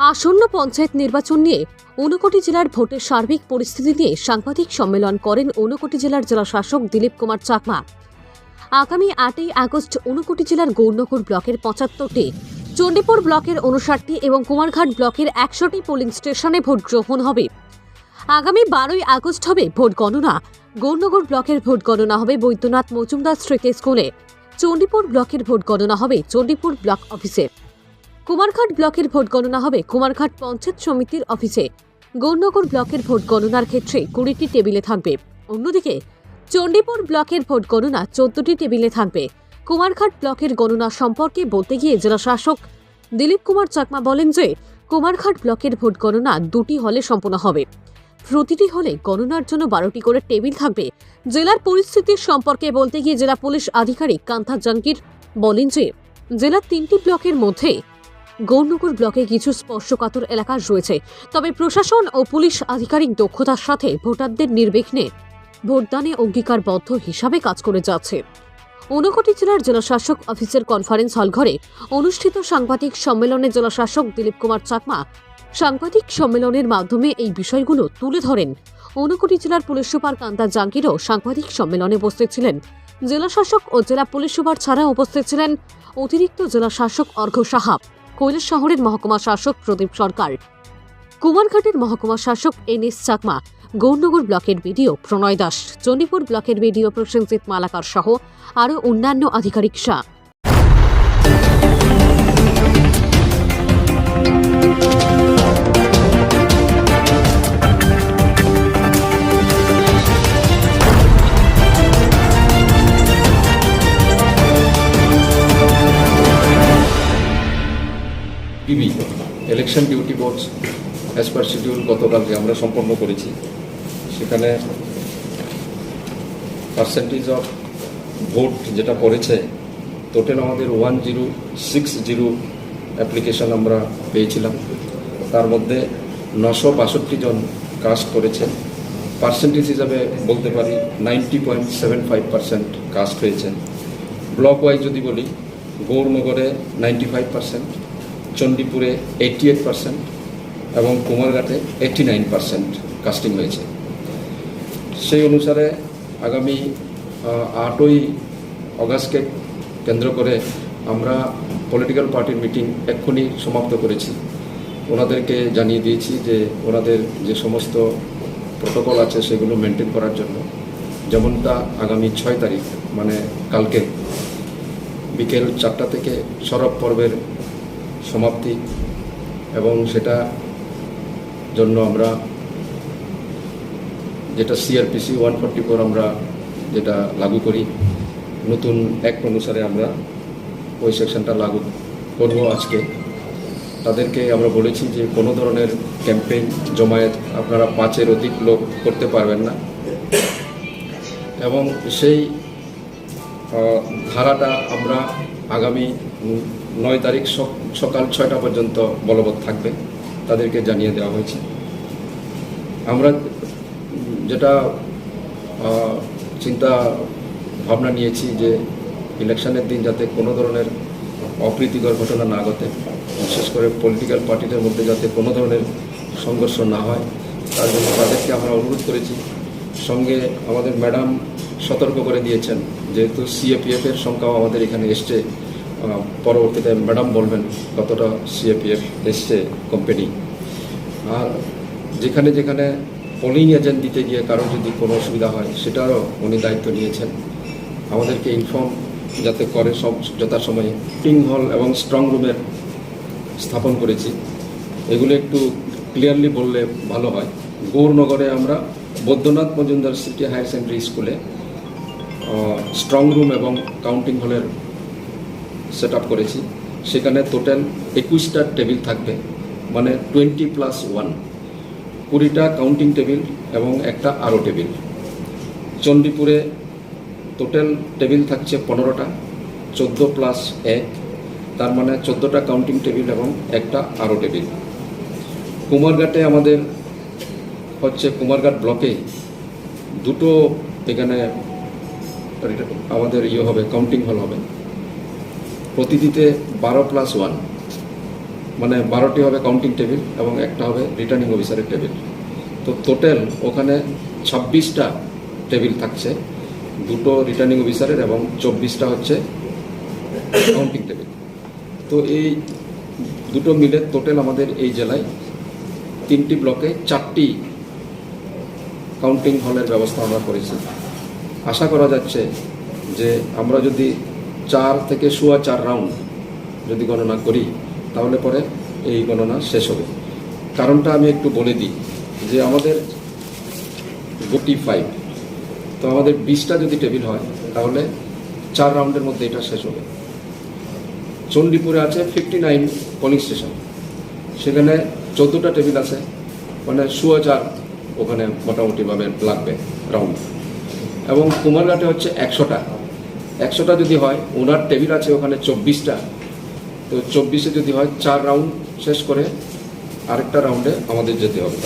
আসন্ন পঞ্চায়েত নির্বাচন নিয়ে ঊনকোটি জেলার ভোটের সার্বিক পরিস্থিতি নিয়ে সাংবাদিক সম্মেলন করেন ঊনকোটি জেলার জেলা শাসক দিলীপ কুমার চাকমা। আগামী আটই আগস্ট ঊনকোটি জেলার গৌরনগর ব্লকের পঁচাত্তরটি, চণ্ডীপুর ব্লকের উনষাটটি এবং কুমারঘাট ব্লকের একশোটি পোলিং স্টেশনে ভোট গ্রহণ হবে। আগামী বারোই আগস্ট হবে ভোট গণনা। গৌরনগর ব্লকের ভোট গণনা হবে বৈদ্যনাথ মজুমদার স্মৃতি স্কুলে। চণ্ডীপুর ব্লকের ভোট গণনা হবে চণ্ডীপুর ব্লক অফিসে। কুমারঘাট ব্লকের ভোট গণনা হবে কুমারঘাট পঞ্চায়েত সমিতির অফিসে। গৌরনগর ব্লকের ভোট গণনার ক্ষেত্রে কুড়িটি টেবিলে থাকবে অন্যদিকে, চণ্ডীপুর ব্লকের ভোট গণনা চোদ্দটি টেবিলে থাকবে কুমারঘাট ব্লকের গণনা সম্পর্কে বলতে গিয়ে জেলা শাসক দিলীপ কুমার চাকমা বলেন যে, কুমারঘাট ব্লকের ভোট গণনা দুটি হলে সম্পন্ন হবে। প্রতিটি হলে গণনার জন্য বারোটি করে টেবিল থাকবে। জেলার পরিস্থিতির সম্পর্কে বলতে গিয়ে জেলা পুলিশ আধিকারিক কান্থা জাঙ্কির বলেন যে জেলার তিনটি ব্লকের মধ্যে গৌরনগর ব্লকে কিছু স্পর্শকাতর এলাকা রয়েছে। তবে প্রশাসন ও পুলিশ আধিকারিক দক্ষতার সাথে ভোটারদের নির্বিঘ্নে ভোটদানে অঙ্গীকারবদ্ধ হিসাবে কাজ করে যাচ্ছে। ঊনকোটি জেলার জেলাশাসক অফিসের কনফারেন্স হল ঘরে অনুষ্ঠিত সাংবাদিক সম্মেলনে জেলাশাসক দিলীপ কুমার চাকমা সাংবাদিক সম্মেলনের মাধ্যমে এই বিষয়গুলো তুলে ধরেন। ঊনকোটি জেলার পুলিশ সুপার কান্তা জাঙ্গিরও সাংবাদিক সম্মেলনে উপস্থিত ছিলেন। জেলাশাসক ও জেলা পুলিশ সুপার ছাড়া উপস্থিত ছিলেন অতিরিক্ত জেলা শাসক অর্ঘ্য সাহাব কৈলাস শহরের মহকুমা শাসক প্রদীপ সরকার। কুমারঘাটের মহকুমা শাসক এন এস চাকমা, গৌরনগর ব্লকের বিডিও প্রণয় দাস, চণ্ডীপুর ব্লকের বিডিও প্রসেনজিৎ মালাকার সহ আরও অন্যান্য আধিকারিক শাহ PB election duty boards as per schedule গতকালকে আমরা সম্পন্ন করেছি, সেখানে পার্সেন্টেজ অফ ভোট যেটা পড়েছে টোটাল আমাদের one zero six zero application আমরা পেয়েছিলাম। তার মধ্যে নশো বাষট্টি জন কাস্ট করেছেন পার্সেন্টেজ হিসাবে বলতে পারি ninety point seven five percent cast হয়েছে। ব্লক ওয়াইজ যদি বলি, গৌরনগরে নাইনটি ফাইভ পার্সেন্ট চণ্ডীপুরে এইটটি এইট পার্সেন্ট এবং কুমারঘাটে এইটটি নাইন পার্সেন্ট কাস্টিং হয়েছে। সেই অনুসারে আগামী আটই অগাস্টকে কেন্দ্র করে আমরা পলিটিক্যাল পার্টির মিটিং এক্ষুনি সমাপ্ত করেছি। ওনাদেরকে জানিয়ে দিয়েছি যে ওনাদের যে সমস্ত প্রোটোকল আছে সেগুলো মেনটেন করার জন্য। যেমনটা আগামী ছয় তারিখ মানে কালকে বিকেল চারটা থেকে সরব পর্বের সমাপ্তি। এবং সেটা জন্য আমরা যেটা সিআরপিসি ওয়ান ফোরটি ফোর আমরা যেটা লাগু করি, নতুন অ্যাক্ট অনুসারে আমরা ওই সেকশনটা লাগু করব আজকে। তাদেরকে আমরা বলেছি যে কোনো ধরনের ক্যাম্পেইন, জমায়েত আপনারা পাঁচের অধিক লোক করতে পারবেন না। এবং সেই ধারাটা আমরা আগামী নয় তারিখ সক- সকাল ছয়টা পর্যন্ত বলবৎ থাকবে। তাদেরকে জানিয়ে দেওয়া হয়েছে। আমরা যেটা চিন্তা ভাবনা নিয়েছি যে ইলেকশনের দিন যাতে কোনো ধরনের অপ্রীতিকর ঘটনা না ঘটে, বিশেষ করে পলিটিক্যাল পার্টিদের মধ্যে যাতে কোনো ধরনের সংঘর্ষ না হয়, তার জন্য তাদেরকে আমরা অনুরোধ করেছি। সঙ্গে আমাদের ম্যাডাম সতর্ক করে দিয়েছেন, যেহেতু সিএপিএফ এর সংখ্যাও আমাদের এখানে এসছে। পরবর্তীতে ম্যাডাম বলবেন কতটা সিএপিএফ এসছে কোম্পানি আর যেখানে যেখানে পোলিং এজেন্ট দিতে গিয়ে কারও যদি কোনো অসুবিধা হয়, সেটারও উনি দায়িত্ব নিয়েছেন। আমাদেরকে ইনফর্ম যাতে করে সব যথাসময়ে পিং হল এবং স্ট্রং রুমের স্থাপন করেছি। এগুলো একটু ক্লিয়ারলি বললে ভালো হয়। গৌরনগরে আমরা Baidyanath Majumdar city higher secondary স্কুলে স্ট্রং রুম এবং কাউন্টিং হলের সেট আপ করেছি। সেখানে টোটাল একুশটা টেবিল থাকবে মানে টোয়েন্টি প্লাস ওয়ান কুড়িটা কাউন্টিং টেবিল এবং একটা আরও টেবিল চণ্ডীপুরে টোটাল টেবিল থাকছে পনেরোটা, চোদ্দ প্লাস এক, তার মানে চোদ্দোটা কাউন্টিং টেবিল এবং একটা আরও টেবিল কুমারঘাটে আমাদের হচ্ছে কুমারঘাট ব্লকে দুটো এখানে আমাদের ইয়ে হবে কাউন্টিং হল হবে। প্রতিটিতে বারো প্লাস ওয়ান মানে বারোটি হবে কাউন্টিং টেবিল এবং একটা হবে রিটার্নিং অফিসারের টেবিল তো টোটাল ওখানে ছাব্বিশটা টেবিল থাকছে, দুটো রিটার্নিং অফিসারের এবং চব্বিশটা হচ্ছে কাউন্টিং টেবিল তো এই দুটো মিলে টোটাল আমাদের এই জেলায় তিনটি ব্লকে চারটি কাউন্টিং হলের ব্যবস্থা আমরা করেছি। আশা করা যাচ্ছে যে আমরা যদি চার থেকে সোয়া চার রাউন্ড যদি গণনা করি, তাহলে পরে এই গণনা শেষ হবে। কারণটা আমি একটু বলে দিই যে আমাদের গোটি ফাইভ তো আমাদের বিশটা যদি টেবিল হয়, তাহলে চার রাউন্ডের মধ্যে এটা শেষ হবে। চণ্ডীপুরে আছে ফিফটি নাইন পোলিং স্টেশন সেখানে চোদ্দোটা টেবিল আছে মানে সোয়া চার ওখানে মোটামুটিভাবে লাগবে রাউন্ড। এবং কুমারঘাটে হচ্ছে একশোটা। একশোটা যদি হয়, ওনার টেবিল আছে ওখানে চব্বিশটা। তো চব্বিশে যদি হয়, চার রাউন্ড শেষ করে আরেকটা রাউন্ডে আমাদের যেতে হবে।